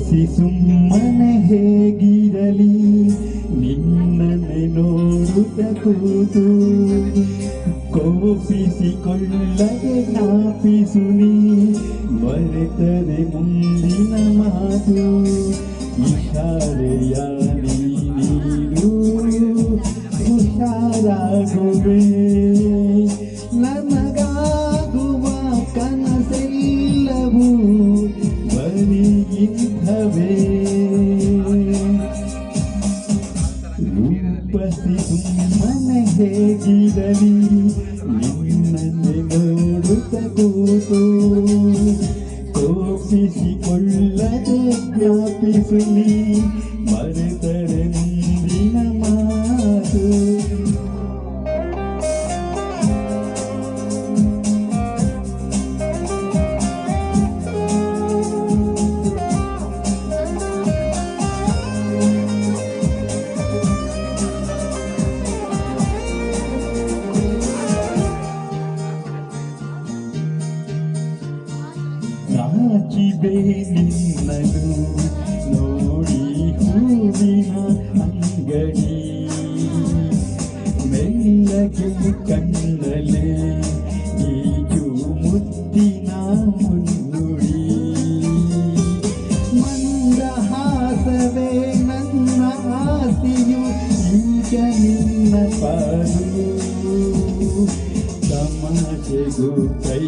ಕೋಪಿಸಿ ಸುಮ್ಮನೆ ಹೇಗಿರಲಿ? ನಿನ್ನನೆ ನೋಡುತ್ತ ಕೂತು ಕೋಪಿಸಿಕೊಳ್ಳದೆ ಜ್ಞಾಪಿಸು ನೀ. ಮರೆತರೆ ಮುಂದಿನ ಮಾತು ಇಷಾರೆಯ ನೀ ನೀಡು ಹುಷಾರಾಗುವೆ. ನನಗಾಗುವ ಕನಸೆಲ್ಲವೂ ಬರೀ ಹೇಗಿರಲಿ ನಿನ್ನನ್ನೇ ನೋಡುತ್ತ ಕೂತು ಕೋಪಿಸಿಕೊಳ್ಳದೆ ಜ್ಞಾಪಿಸು ನೀ ನಾಚಿಬೆ ನಿನ್ನನು ನೋಡಿ ಹೂವಿನ ಅಂಗಡಿ ಮೆಲ್ಲಗೆ ಕಣ್ಣಲೆ ಈಜು ಮುತ್ತಿನ ಮುನ್ನುಡಿ ಮಂದಹಾಸವೇ ನನ್ನ ಆಸೆಯು ಈಗ ನಿನ್ನ ಪಾಲು ತಮಾಷೆಗೂ ಕೈ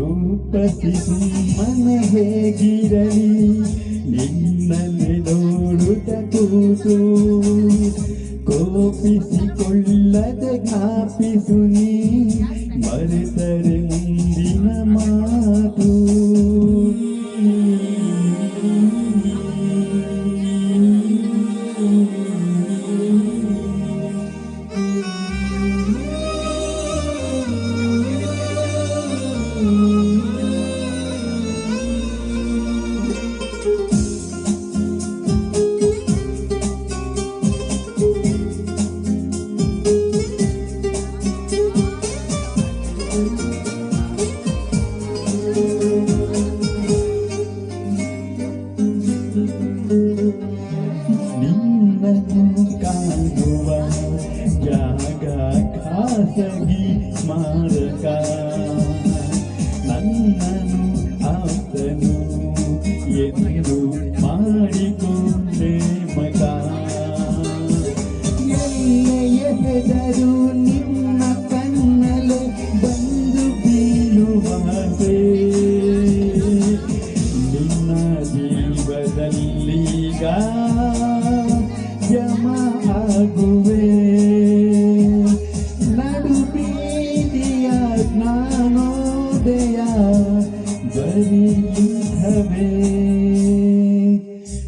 ರೂಪಸಿ ಸುಮ್ಮನೆ ಹೇಗಿರಲಿ? ನಿನ್ನನ್ನೇ ನೋಡುತ್ತ ಕೂತು ಕೋಪಿಸಿಕೊಳ್ಳದೆ ಜ್ಞಾಪಿಸು ನೀ. ಮರೆತರೆ ಮುಂದಿನ ಮಾತು. ಖಾಸಗಿ ಸ್ಮಾರಕ. ನನ್ನನು ಆತನು ಎಂದು ಮಾಡಿಕೊಂಡೆ ಮಗ. ಎಲ್ಲೆ ಎಸೆದರು ನಿನ್ನ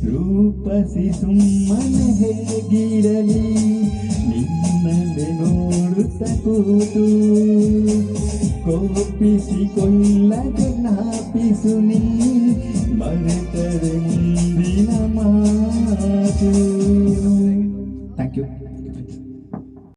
ರೂಪಸಿ ಸುಮ್ಮನೆ ಹೇಗಿರಲಿ? ನಿನ್ನಲ್ಲಿ ನೋಡುತ್ತ ಕೂತು ಕೋಪಿಸಿಕೊಳ್ಳದೆ ನಾಪಿಸು ನೀ.